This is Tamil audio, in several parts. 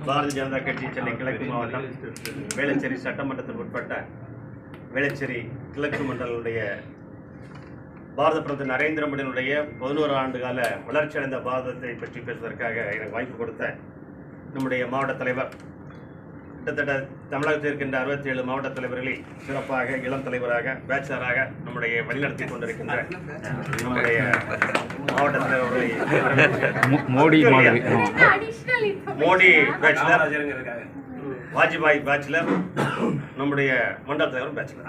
பாரதிய ஜனதா கட்சி சென்னை கிழக்கு மாவட்டம் வேளச்சேரி சட்டமன்றத்திற்கு உட்பட்ட வேளச்சேரி கிழக்கு மண்டலுடைய பாரத பிரதமர் நரேந்திர மோடியினுடைய பதினோரு ஆண்டு கால வளர்ச்சியடைந்த பாரதத்தை பற்றி பேசுவதற்காக எனக்கு வாய்ப்பு கொடுத்த நம்முடைய மாவட்ட தலைவர் கிட்டத்தட்ட தமிழகத்தில் இருக்கின்ற அறுபத்தி ஏழு மாவட்ட தலைவர்களை சிறப்பாக இளம் தலைவராக பேச்சலராக நம்முடைய வழிநடத்தி கொண்டிருக்கின்ற நம்முடைய மாவட்ட தலைவர்களை மோடி பேச்சுலர் வாஜ்பாய் பேச்சுலர் நம்முடைய மண்டல தலைவர் பேச்சுலர்.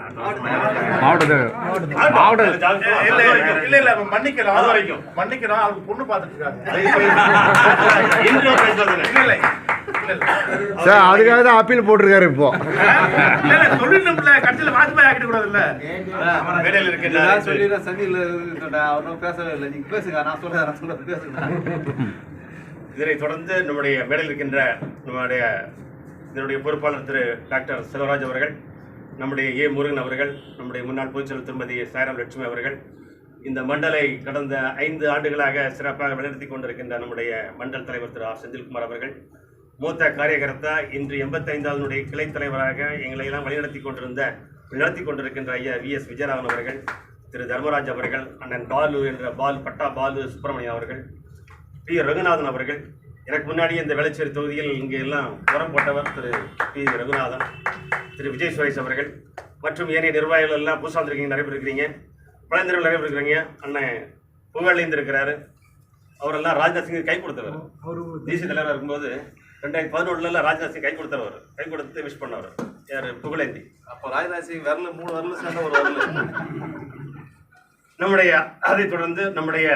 இல்ல இல்ல, இல்ல இல்ல மன்னிக்கிறோம் அது வரைக்கும். மன்னிக்கிறோம் அவங்க பொண்ணு பார்த்துட்டு இருக்காங்க. சார் அதுக்காக தான் அப்பீல் போட்டிருக்காரு இப்போ. சொல்லிடணும்ல. கட்சியில வாஜ்பாய் ஆக்கிட கூடாது இல்ல. மேடையில் இருக்கின்ற நான் சொல்லிடுறேன் சந்தியில் அவரும் பேசவே இல்லை. நீங்க பேசுங்க நான் சொல்றேன் நான் சொல்றது பேசுங்க. இதனை தொடர்ந்து நம்முடைய மேடையில் இருக்கின்ற நம்முடைய இதனுடைய பொறுப்பாளர் திரு டாக்டர் செல்வராஜ் அவர்கள் நம்முடைய ஏ முருகன் அவர்கள் நம்முடைய முன்னாள் பொதுச்செயலர் திருமதி சாய்ராம் லட்சுமி அவர்கள் இந்த மண்டலை கடந்த ஐந்து ஆண்டுகளாக சிறப்பாக வழிநடத்தி கொண்டிருக்கின்ற நம்முடைய மண்டல் தலைவர் திரு ஆர் செந்தில்குமார் அவர்கள் மூத்த காரியகர்த்தா இன்று எண்பத்தைந்தாவதுடைய கிளை தலைவராக எங்களை எல்லாம் வழிநடத்தி கொண்டிருந்த நடத்தி கொண்டிருக்கின்ற ஐயா வி எஸ் விஜயராகவன் அவர்கள் திரு தர்மராஜ் அவர்கள் அண்ணன் பாலு என்ற பால் பட்டா பாலு சுப்பிரமணியம் அவர்கள் பி ரகுநாதன் அவர்கள் எனக்கு முன்னாடி இந்த வேளச்சேரி தொகுதியில் இங்கே எல்லாம் உரம் போட்டவர் திரு பி ரகுநாதன் திரு விஜய் சுரேஷ் அவர்கள் மற்றும் ஏனைய நிர்வாகிகள் எல்லாம் புதுசாக வந்திருக்கீங்க நிறைய பேர் இருக்கிறீங்க பழந்திரவில் நிறைய பேர் இருக்கிறீங்க அண்ணன் அவரெல்லாம் ராஜ்நாத் சிங் கை கொடுத்தவர். தேசிய தலைவராக இருக்கும்போது ரெண்டாயிரத்தி பதினொன்றுல ராஜ்நாத் சிங் கை கொடுத்தவர். கை கொடுத்து விஷ் பண்ணவர். யார்? புகழேந்தி. அப்போ ராஜ்நாத் சிங் வரல மூணு வரல சேர்ந்த ஒரு வரல. நம்முடைய அதைத் தொடர்ந்து நம்முடைய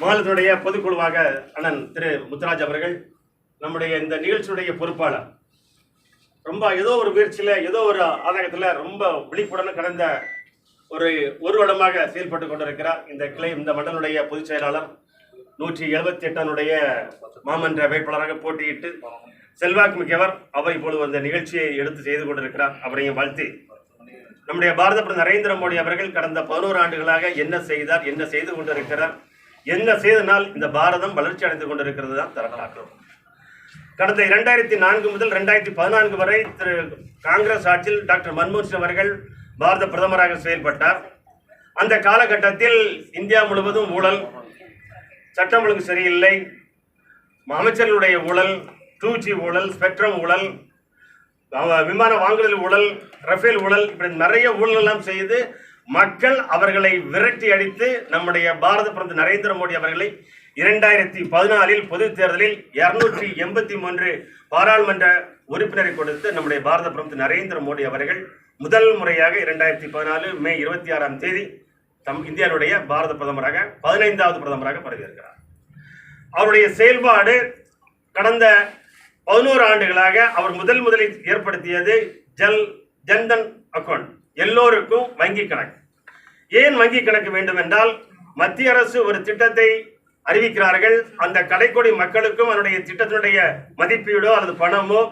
மாநிலத்தினுடைய பொதுக்குழுவாக அண்ணன் திரு முத்துராஜ் அவர்கள் நம்முடைய இந்த நிகழ்ச்சியுடைய பொறுப்பாளர். ரொம்ப ஏதோ ஒரு முயற்சியில் ஏதோ ஒரு ஆதாயத்தில் ரொம்ப விழிப்புடன் கடந்த ஒரு ஒரு வருடமாக செயல்பட்டு கொண்டிருக்கிறார். இந்த கிளை இந்த மண்டலுடைய பொதுச் செயலாளர் நூற்றி எழுபத்தி எட்டானுடைய மாமன்ற வேட்பாளராக போட்டியிட்டு செல்வாக்கு மிக்கவர் அவர் இப்பொழுது அந்த நிகழ்ச்சியை எடுத்து செய்து கொண்டிருக்கிறார். அவரையும் வாழ்த்தி நம்முடைய பாரத பிரதமர் நரேந்திர மோடி அவர்கள் கடந்த பதினோரு ஆண்டுகளாக என்ன செய்தார் என்ன செய்து கொண்டிருக்கிறார் என்ன செய்தனால் இந்த பாரதம் வளர்ச்சி அடைந்து கொண்டிருக்கிறது தான் தரலாற்றோம் கடந்த இரண்டாயிரத்தி நான்கு முதல் ரெண்டாயிரத்தி பதினான்கு வரை திரு காங்கிரஸ் ஆட்சியில் டாக்டர் மன்மோகன் சிங் அவர்கள் பாரத பிரதமராக செயல்பட்டார். அந்த காலகட்டத்தில் இந்தியா முழுவதும் ஊழல் சட்டம் ஒழுங்கு சரியில்லை. அமைச்சர்களுடைய ஊழல் டூ ஜி ஊழல் ஸ்பெக்ட்ரம் ஊழல் விமான வாங்குதல் ஊழல் ரஃபேல் ஊழல் இப்படி நிறைய ஊழல் எல்லாம் செய்து மக்கள் அவர்களை விரட்டி அடித்து நம்முடைய பாரத பிரதமர் நரேந்திர மோடி அவர்களை இரண்டாயிரத்தி பதினாலில் பொது தேர்தலில் இருநூற்றி எண்பத்தி மூன்று பாராளுமன்ற உறுப்பினரை கொடுத்து நம்முடைய பாரத பிரதமர் நரேந்திர மோடி அவர்கள் முதல் முறையாக இரண்டாயிரத்தி பதினாலு மே இருபத்தி ஆறாம் தேதி தம் இந்தியாவுடைய பாரத பிரதமராக பதினைந்தாவது பிரதமராக பதவியேற்கிறார். அவருடைய செயல்பாடு கடந்த பதினோரு ஆண்டுகளாக அவர் முதல் முதலில் ஏற்படுத்தியது ஜல் ஜன்தன் அக்கவுண்ட் எல்லோருக்கும் வங்கி கணக்கு. ஏன் வங்கி கணக்கு வேண்டும் என்றால் மத்திய அரசு ஒரு திட்டத்தை அறிவிக்கிறார்கள். அந்த கடைக்கோடி மக்களுக்கும் அதனுடைய திட்டத்தினுடைய மதிப்பீடோ அல்லது பணமோ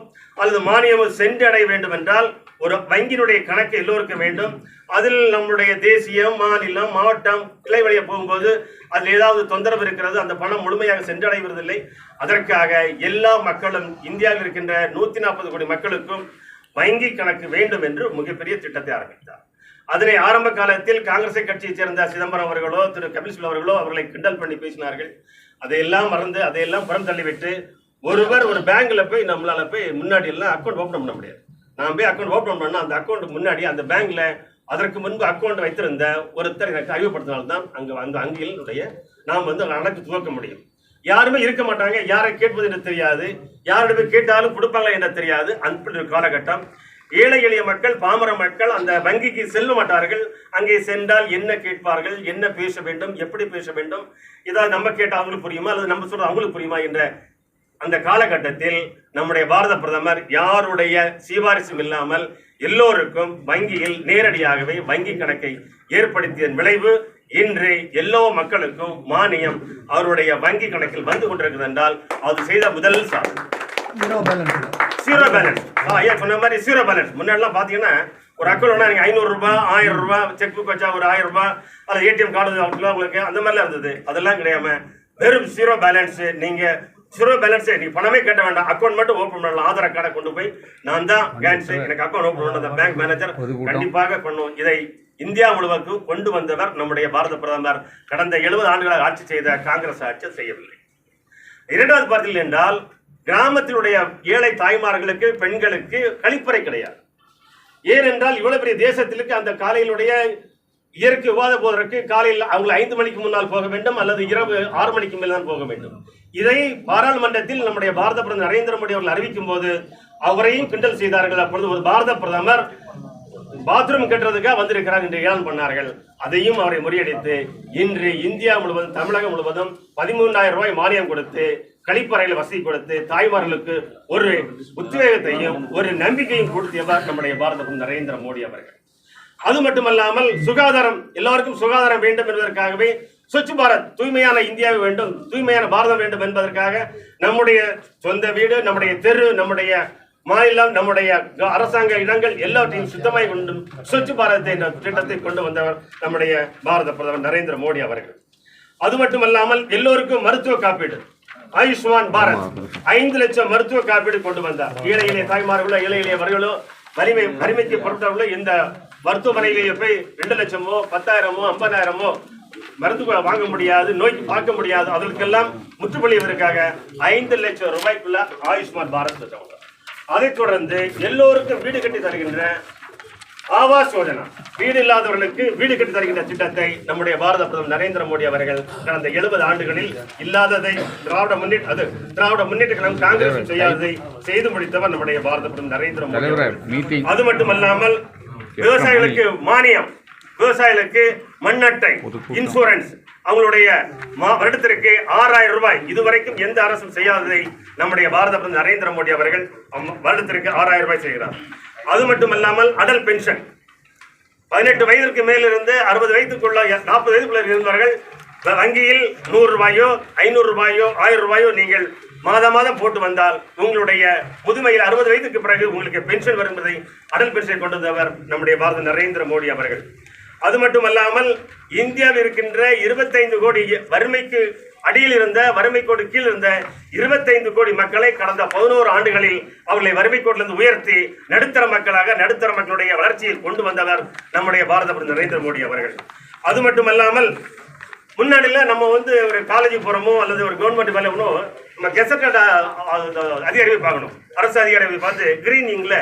அல்லது மானியமோ சென்றடைய வேண்டும் என்றால் ஒரு வங்கியினுடைய கணக்கு எல்லோருக்கும் வேண்டும். அதில் நம்முடைய தேசியம் மாநிலம் மாவட்டம் கிளை வழியாக போகும்போது அதில் ஏதாவது தொந்தரவு இருக்கிறது அந்த பணம் முழுமையாக சென்றடைவதில்லை. அதற்காக எல்லா மக்களும் இந்தியாவில் இருக்கின்ற நூற்றி நாற்பது கோடி மக்களுக்கும் வங்கி கணக்கு வேண்டும் என்று மிகப்பெரிய திட்டத்தை ஆரம்பித்தார். அதனை ஆரம்ப காலத்தில் காங்கிரஸ் கட்சியைச் சேர்ந்த சிதம்பரம் அவர்களோ திரு கபில் அவர்களோ அவர்களை கிண்டல் பண்ணி பேசினார்கள். அதையெல்லாம் மறந்து அதையெல்லாம் புறம் தள்ளிவிட்டு ஒருவர் ஒரு பேங்க்ல போய் நம்மளால போய் முன்னாடி எல்லாம் அக்கௌண்ட் ஓப்பன் பண்ண முடியாது. நான் போய் அக்கௌண்ட் ஓப்பன் பண்ண அந்த அக்கௌண்ட் முன்னாடி அந்த பேங்க்ல அதற்கு முன்பு அக்கௌண்ட் வைத்திருந்த ஒருத்தர் எனக்கு அறிவுப்படுத்தினால்தான் அங்கே அந்த அங்கிலுடைய நாம் வந்து கணக்கு துவக்க முடியும். யாருமே இருக்க மாட்டாங்க. யாரை கேட்பது என்று தெரியாது. யாரிடமே கேட்டாலும் கொடுப்பாங்களா என்ன தெரியாது. அந்த ஒரு காலகட்டம். ஏழை எளிய மக்கள் பாமர மக்கள் அந்த வங்கிக்கு செல்ல மாட்டார்கள். அங்கே சென்றால் என்ன கேட்பார்கள்? என்ன பேச வேண்டும்? எப்படி பேச வேண்டும்? இதாவது நம்ம கேட்டால் அவங்களுக்கு புரியுமா? அல்லது நம்ம சொல்றது அவங்களுக்கு புரியுமா? என்ற அந்த காலகட்டத்தில் நம்முடைய பாரத பிரதமர் யாருடைய சீவாரிசும் இல்லாமல் எல்லோருக்கும் வங்கியில் நேரடியாகவே வங்கி கணக்கை ஏற்படுத்தியதன் விளைவு இன்று எல்லா மக்களுக்கும் மானியம் அவருடைய வங்கி கணக்கில் வந்து கொண்டிருக்கிறது என்றால் அது செய்த முதல் சாதனை. ஜீரோ பேலன்ஸ் ஐயா சொன்ன மாதிரி ஜீரோ பேலன்ஸ் முன்னாடிலாம் பார்த்தீங்கன்னா ஒரு அக்கௌண்ட்னா நீங்கள் ஐநூறு ரூபாய் ஆயிரம் ரூபாய் செக் புக் வச்சா ஒரு ஆயிரம் ரூபாய் அல்லது ஏடிஎம் கார்டு உங்களுக்கு அந்த மாதிரிலாம் இருந்தது? அதெல்லாம் கிடையாம வெறும் ஜீரோ பேலன்ஸ் நீங்கள் ஜீரோ பேலன்ஸே நீ பணமே கட்ட வேண்டாம். அக்கௌண்ட் மட்டும் ஓபன் பண்ணலாம். ஆதார் கார்டை கொண்டு போய் நான் தான் கேன்ஸ் எனக்கு அக்கௌண்ட் ஓபன் பண்ண பேங்க் மேனேஜர். கண்டிப்பாக பண்ணுவோம். இதை இந்தியா முழுவதும் கொண்டு வந்தவர் நம்முடைய பாரத பிரதமர். கடந்த எழுபது ஆண்டுகளாக ஆட்சி செய்த காங்கிரஸ் ஆட்சி செய்யவில்லை. இரண்டாவது பார்த்தீர்கள் என்றால் கிராமத்தினுடைய ஏழை தாய்மார்களுக்கு பெண்களுக்கு கழிப்பறை கிடையாது. ஏனென்றால் இவ்வளவு பெரிய தேசத்திற்கு அந்த காலையிலுடைய இயற்கை விவாத போவதற்கு காலையில் அவங்க ஐந்து மணிக்கு முன்னால் போக வேண்டும் அல்லது இரவு ஆறு மணிக்கு மேல் தான் போக வேண்டும். இதை பாராளுமன்றத்தில் நம்முடைய பாரத பிரதமர் நரேந்திர மோடி அவர்கள் அறிவிக்கும் போது அவரையும் கிண்டல் செய்தார்கள். அப்பொழுது ஒரு பாரத பிரதமர் பாத்ரூம் கட்டுறதுக்காக வந்திருக்கிறார் என்று ஏளனம் பண்ணார்கள். அதையும் அவரை முறியடித்து இன்று இந்தியா முழுவதும் தமிழகம் முழுவதும் பதிமூன்றாயிரம் ரூபாய் மானியம் கொடுத்து கழிப்பறையில் வசதி கொடுத்து தாய்மார்களுக்கு ஒரு உத்வேகத்தையும் ஒரு நம்பிக்கையும் கொடுத்தியவர் நம்முடைய பாரத நரேந்திர மோடி அவர்கள். அது மட்டுமல்லாமல் சுகாதாரம் எல்லாருக்கும் சுகாதாரம் வேண்டும் என்பதற்காகவே ஸ்வச் பாரத் தூய்மையான இந்தியாவை வேண்டும் தூய்மையான பாரதம் வேண்டும் என்பதற்காக நம்முடைய சொந்த வீடு நம்முடைய தெரு நம்முடைய மாநிலம் நம்முடைய அரசாங்க இடங்கள் எல்லாவற்றையும் சுத்தமாய் கொண்டு ஸ்வச் பாரத் என்ற திட்டத்தை கொண்டு வந்தவர் நம்முடைய பாரத பிரதமர் நரேந்திர மோடி அவர்கள். அது மட்டுமல்லாமல் எல்லோருக்கும் மருத்துவ காப்பீடு ஆயுஷ்மான் பாரத் ஐந்து லட்சம் மருத்துவ காப்பீடு கொண்டு வந்தார். ஏழை இளைய தாய்மார்களோ ஏழை இளையவர்களோ வலிமை வறுமைக்கு பொறுத்தவர்களோ இந்த மருத்துவமனையிலேயே போய் ரெண்டு லட்சமோ பத்தாயிரமோ ஐம்பதாயிரமோ மருத்துவ வாங்க முடியாது நோய்க்கு பார்க்க முடியாது. அதற்கெல்லாம் முற்றுப்புள்ளியதற்காக ஐந்து லட்சம் ரூபாய்க்குள்ள ஆயுஷ்மான் பாரத் திட்டம். அதைத் தொடர்ந்து எல்லோருக்கும் வீடு கட்டி தருகின்ற ஆவாஸ் யோஜனா. வீடு இல்லாதவர்களுக்கு வீடு கட்டி தருகின்ற திட்டத்தை நம்முடைய பாரத பிரதமர் நரேந்திர மோடி அவர்கள் கடந்த எழுபது ஆண்டுகளில் இல்லாததை திராவிட முன்னேற்ற அது திராவிட முன்னேற்ற கழகம் காங்கிரஸ் செய்யாததை செய்து முடித்தவர் நம்முடைய பாரத பிரதமர் நரேந்திர மோடி அது மட்டுமல்லாமல் விவசாயிகளுக்கு மானியம். விவசாயிகளுக்கு மண் அட்டை இன்சூரன்ஸ் அவங்களுடைய வருடத்திற்கு ஆறாயிரம் ரூபாய். இதுவரைக்கும் எந்த அரசும் செய்யாததை நம்முடைய பாரத பிரதமர் நரேந்திர மோடி அவர்கள் வருடத்திற்கு ஆறாயிரம் ரூபாய் செய்கிறார். அது மட்டுமல்லாமல் அடல் பென்ஷன். பதினெட்டு வயதிற்கு மேலிருந்து அறுபது வயதுக்குள்ள நாற்பது வயதுக்குள்ள இருந்தவர்கள் வங்கியில் நூறு ரூபாயோ ஐநூறு ரூபாயோ ஆயிரம் ரூபாயோ நீங்கள் மாதம் மாதம் போட்டு வந்தால் உங்களுடைய முதுமையில் அறுபது வயதுக்கு பிறகு உங்களுக்கு பென்ஷன் வரும் என்பதை அடல் பென்ஷன் கொண்டு வந்தவர் நம்முடைய பாரத நரேந்திர மோடி அவர்கள். அது மட்டுமல்லாமல் இந்தியாவில் இருக்கின்ற இருபத்தைந்து கோடி வறுமைக்கு அடியில் இருந்த வறுமை கோடு கீழ் இருந்த இருபத்தைந்து கோடி மக்களை கடந்த பதினோரு ஆண்டுகளில் அவர்களை வறுமை கோட்டிலிருந்து உயர்த்தி நடுத்தர மக்களாக நடுத்தர மக்களுடைய வளர்ச்சியை கொண்டு வந்தவர் நம்முடைய பாரத பிரதமர் நரேந்திர மோடி அவர்கள். அது மட்டுமல்லாமல் முன்னாடியில் நம்ம வந்து ஒரு காலேஜ் போகிறோமோ அல்லது ஒரு கவர்மெண்ட் வேலை நம்ம கெசட்டட் அதிகாரியை பார்க்கணும். அரசு அதிகாரியை பார்த்து கிரீனிங்கில்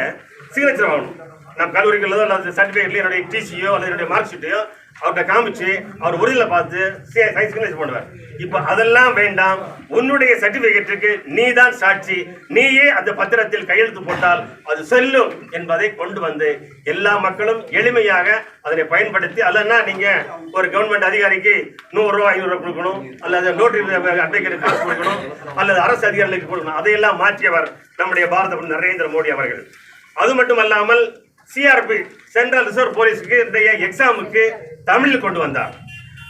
சிக்னேச்சர் வாங்கணும். நம்ம கல்லூரிகளோ அல்லது சர்டிஃபிகேட்ல என்னுடைய டிசியோ அல்லது என்னுடைய மார்க் ஷீட்டையோ அவர்கிட்ட காமிச்சு அவர் ஒரிஜினல் பார்த்து சயின்ஸ் சிக்னேச்சர் பண்ணுவார்? இப்போ அதெல்லாம் வேண்டாம். உன்னுடைய சர்டிபிகேட்டுக்கு நீ தான் சாட்சி. நீயே அந்த பத்திரத்தில் கையெழுத்து போட்டால் அது செல்லும் என்பதை கொண்டு வந்து எல்லா மக்களும் எளிமையாக அதனை பயன்படுத்தி அல்லன்னா நீங்க ஒரு கவர்மெண்ட் அதிகாரிக்கு நூறுரூவா ஐநூறுரூவா கொடுக்கணும் அல்லது நோட்டரி அட்வொகேட் கொடுக்கணும் அல்லது அரசு அதிகாரிகளுக்கு கொடுக்கணும் அதையெல்லாம் மாற்றியவர் நம்முடைய பாரத நரேந்திர மோடி அவர்கள். அது மட்டுமல்லாமல் சிஆர்பி சென்ட்ரல் ரிசர்வ் போலீஸுக்கு இன்றைய எக்ஸாமுக்கு தமிழில் கொண்டு வந்தார்.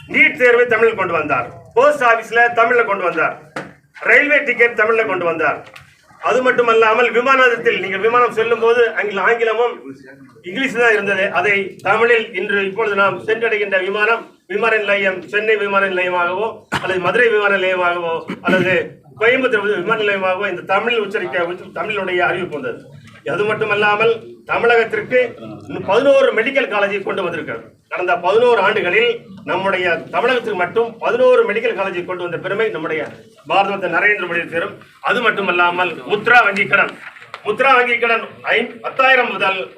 நீட் தேர்வை தமிழில் கொண்டு வந்தார். போஸ்ட் ஆஃபீஸில் தமிழில் கொண்டு வந்தார். ரயில்வே டிக்கெட் தமிழில் கொண்டு வந்தார். அது மட்டுமல்லாமல் விமானத்தில் நீங்கள் விமானம் செல்லும் போது அங்கே ஆங்கிலமும் இங்கிலீஷ் தான் இருந்தது. அதை தமிழில் இன்று இப்பொழுது நாம் சென்றடைகின்ற விமானம் விமான நிலையம் சென்னை விமான நிலையமாகவோ அல்லது மதுரை விமான நிலையமாகவோ அல்லது கோயம்புத்தூர் விமான நிலையமாகவோ இந்த தமிழில் உச்சரிக்க உச்ச- தமிழினுடைய அறிவிப்பு வந்தது. அது மட்டுமல்லாமல் தமிழகத்திற்கு பதினோரு மெடிக்கல் காலேஜை கொண்டு வந்திருக்கிறது. கடந்த பதினோரு ஆண்டுகளில் நம்முடைய தமிழகத்துக்கு மட்டும் பதினோரு மெடிக்கல் காலேஜை கொண்டு வந்த பெருமை நம்முடைய பாரத நரேந்திர மோடி சேரும். அது மட்டுமல்லாமல் முத்ரா வங்கி கடன். முத்ரா வங்கி கடன் ஐ- பத்தாயிரம் முதல்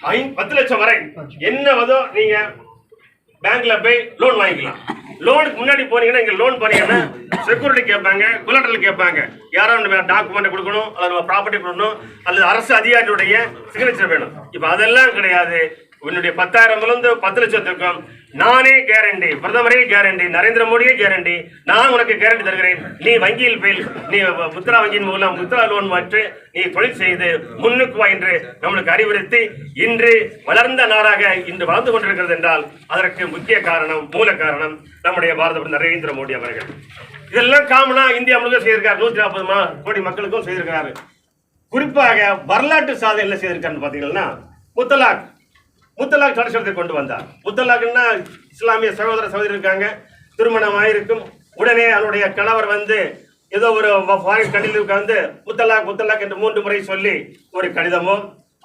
ஐ- பத்து லட்சம் வரை என்ன வதோ நீங்க பேங்க்ல போய் லோன் வாங்கிக்கலாம். லோனுக்கு முன்னாடி போனீங்கன்னா இங்க லோன் போனீங்கன்னா செக்யூரிட்டி கேட்பாங்க குலட்டல் கேட்பாங்க. யாரோ டாக்குமெண்ட் கொடுக்கணும் அல்லது ப்ராப்பர்ட்டி கொடுக்கணும் அல்லது அரசு அதிகாரியுடைய சிக்னேச்சர் வேணும். இப்போ அதெல்லாம் கிடையாது. உன்னுடைய பத்தாயிரம் இருந்து பத்து லட்சத்திற்கும் நானே கேரண்டி பிரதமரே கேரண்டி நரேந்திர மோடியே கேரண்டி நான் உனக்கு கேரண்டி தருகிறேன். நீ வங்கியில் போய் நீ முத்ரா வங்கியின் மூலம் முத்ரா லோன் மாற்று நீ தொழில் செய்து முன்னுக்கு வா என்று நம்மளுக்கு அறிவுறுத்தி இன்று வளர்ந்த நாடாக இன்று வளர்ந்து கொண்டிருக்கிறது என்றால் அதற்கு முக்கிய காரணம் மூல காரணம் நம்முடைய பாரத நரேந்திர மோடி அவர்கள். இதெல்லாம் காமனா இந்தியா முழுக்க செய்திருக்காரு. நூற்றி நாற்பது கோடி மக்களுக்கும் செய்திருக்கிறாரு. குறிப்பாக வரலாற்று சாதனை என்ன செய்திருக்காருன்னு பார்த்தீங்கன்னா முத்தலாக். முத்தலாக் சட்டத்தை கொண்டு வந்தார். முத்தலாக்னா இஸ்லாமிய சகோதர சகோதரி இருக்காங்க. திருமணம் ஆயிருக்கும். உடனே அவனுடைய கணவர் வந்து ஏதோ ஒரு ஃபாரின் கண்ணில் உட்கார்ந்து முத்தலாக் முத்தலாக் என்று மூன்று முறை சொல்லி ஒரு கடிதமோ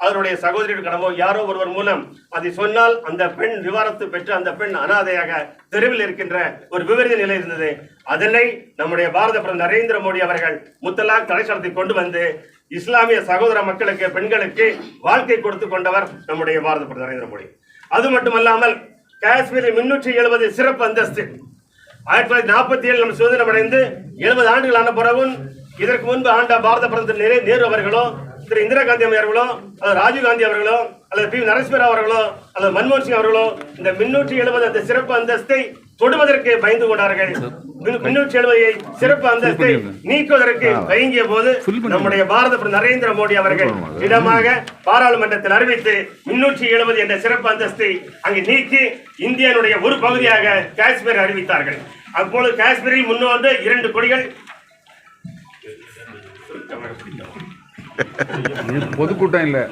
அதனுடைய சகோதரியின் கடமோ யாரோ ஒருவர் மூலம் அதை சொன்னால் அந்த பெண் விவாரத்து பெற்று அந்த பெண் அனாதையாக தெருவில் இருக்கின்ற ஒரு விபரீத நிலை இருந்தது. அதனை நம்முடைய பாரத பிரதமர் நரேந்திர மோடி அவர்கள் முத்தலாக் தடைச்சலத்தை கொண்டு வந்து இஸ்லாமிய சகோதர மக்களுக்கு பெண்களுக்கு வாழ்க்கை கொடுத்து கொண்டவர் நம்முடைய பாரத பிரதமர் நரேந்திர மோடி. அது மட்டுமல்லாமல் காஷ்மீரில் முன்னூற்றி எழுபது சிறப்பு அந்தஸ்து. ஆயிரத்தி தொள்ளாயிரத்தி நாற்பத்தி ஏழு நம்ம சுதந்திரம் அடைந்து எழுபது ஆண்டுகள் ஆன பிறகும் இதற்கு முன்பு ஆண்ட பாரத பிரதமர் நேரு நேரு அவர்களோ திரு இந்திரா காந்தி அவர்களோ அல்லது ராஜீவ் காந்தி அவர்களோ அல்லது பி நரசிம்மராவ் அவர்களோ அல்லது மன்மோகன் சிங் அவர்களோ இந்த முன்னூற்றி எழுபது அந்த சிறப்பு அந்தஸ்தை தொடுவதற்கு பயந்து கொண்டார்கள். முன்னூற்றி எழுபதை சிறப்பு அந்தஸ்தை நீக்குவதற்கு தயங்கிய போது நம்முடைய பாரத பிரதமர் நரேந்திர மோடி அவர்கள் இடமாக பாராளுமன்றத்தில் அறிவித்து முன்னூற்றி எழுபது என்ற சிறப்பு அந்தஸ்தை அங்கு நீக்கி இந்தியாவுடைய ஒரு பகுதியாக காஷ்மீர் அறிவித்தார்கள். அப்பொழுது காஷ்மீரில் முன்னோன்று இரண்டு கொடிகள். பொதுக்கூட்டம் இல்லை.